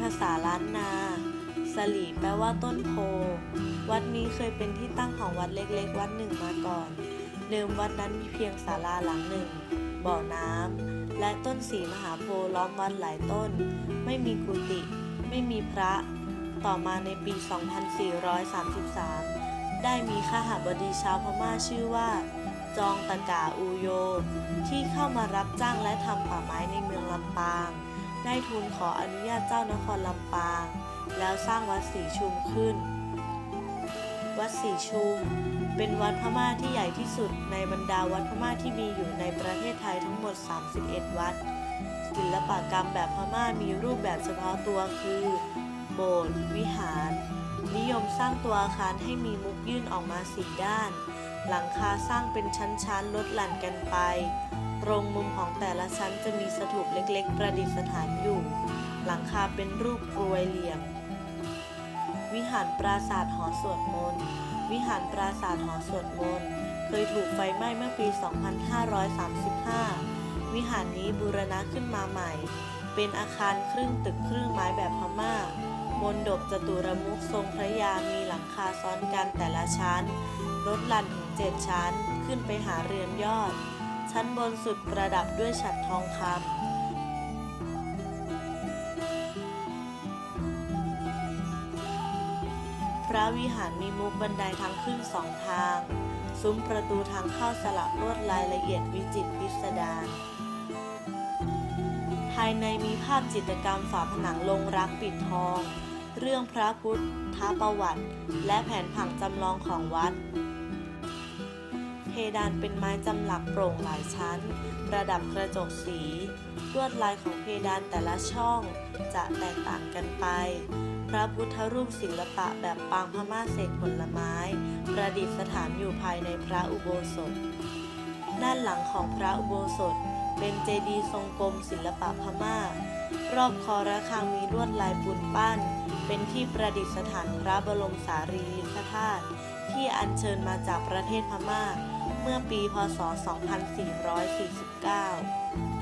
ภาษาล้านนาสลีแปลว่าต้นโพ วัดนี้เคยเป็นที่ตั้งของวัดเล็กๆ วัดหนึ่งมาก่อน เดิมวัดนั้นมีเพียงศาลาหลังหนึ่ง บ่อน้ำ และต้นสีมหาโพล้อมวัดหลายต้น ไม่มีกุฏิ ไม่มีพระ ต่อมาในปี 2433 ได้มีข้าหาบดีชาวพม่าชื่อว่า จองตะกาอูโย ที่เข้ามารับจ้างและทำป่าไม้ในเมืองลำปาง ได้ทูลขออนุญาตเจ้านครลำปาง แล้วสร้างวัดศรีชุมขึ้น วัดศรีชุม เป็นวัดพม่าที่ใหญ่ที่สุดในบรรดาวัดพม่าที่มีอยู่ในประเทศไทยทั้งหมด 31 วัด ศิลปกรรมแบบพม่ามีรูปแบบเฉพาะตัวคือ โบสถ์วิหาร นิยมสร้างตัวอาคารให้มีมุกยื่นออกมาสีด้าน หลังคาสร้างเป็นชั้นๆลดหลั่นกันไป ตรงมุมของแต่ละชั้นจะมีสถูปเล็กๆ ประดิษฐานอยู่ หลังคาเป็นรูปกรวยเหลี่ยม วิหารปราสาทหอสวดมนต์ วิหารปราสาทหอสวดมนต์ เคยถูกไฟไหม้เมื่อปี 2535 วิหารนี้บูรณะขึ้นมาใหม่ เป็นอาคารครึ่งตึกครึ่งไม้แบบพม่ามนดบจตุรมุขทรงพระยามีหลังคาซ้อนกันแต่ละชั้นลดหลั่นถึงเจ็ดชั้น ขึ้นไปหาเรือนยอด ชั้นบนสุดประดับด้วยฉัตรทองคำพระวิหารมีมุกบันไดทางขึ้นสองทาง ซุ้มประตูทางเข้าสลักลวดลายละเอียดวิจิตรพิสดาร ภายในมีภาพจิตรกรรมฝาผนังลงรักปิดทอง เรื่องพระพุทธประวัติ และแผนผังจำลองของวัด เพดานเป็นไม้จำหลักโปร่งหลายชั้น ประดับกระจกสี ลวดลายของเพดานแต่ละช่อง จะแตกต่างกันไป พระพุทธรูปศิลปะแบบปางพม่าเศษผลไม้ ประดิษฐานอยู่ภายในพระอุโบสถ ด้านหลังของพระอุโบสถ เป็นเจดีย์ทรงกลมศิลปะพม่า รอบคอระฆังมีลวดลายปูนปั้น เป็นที่ประดิษฐานพระบรมสารีริกธาตุที่อัญเชิญมาจากประเทศพม่า เมื่อปี พศ 2449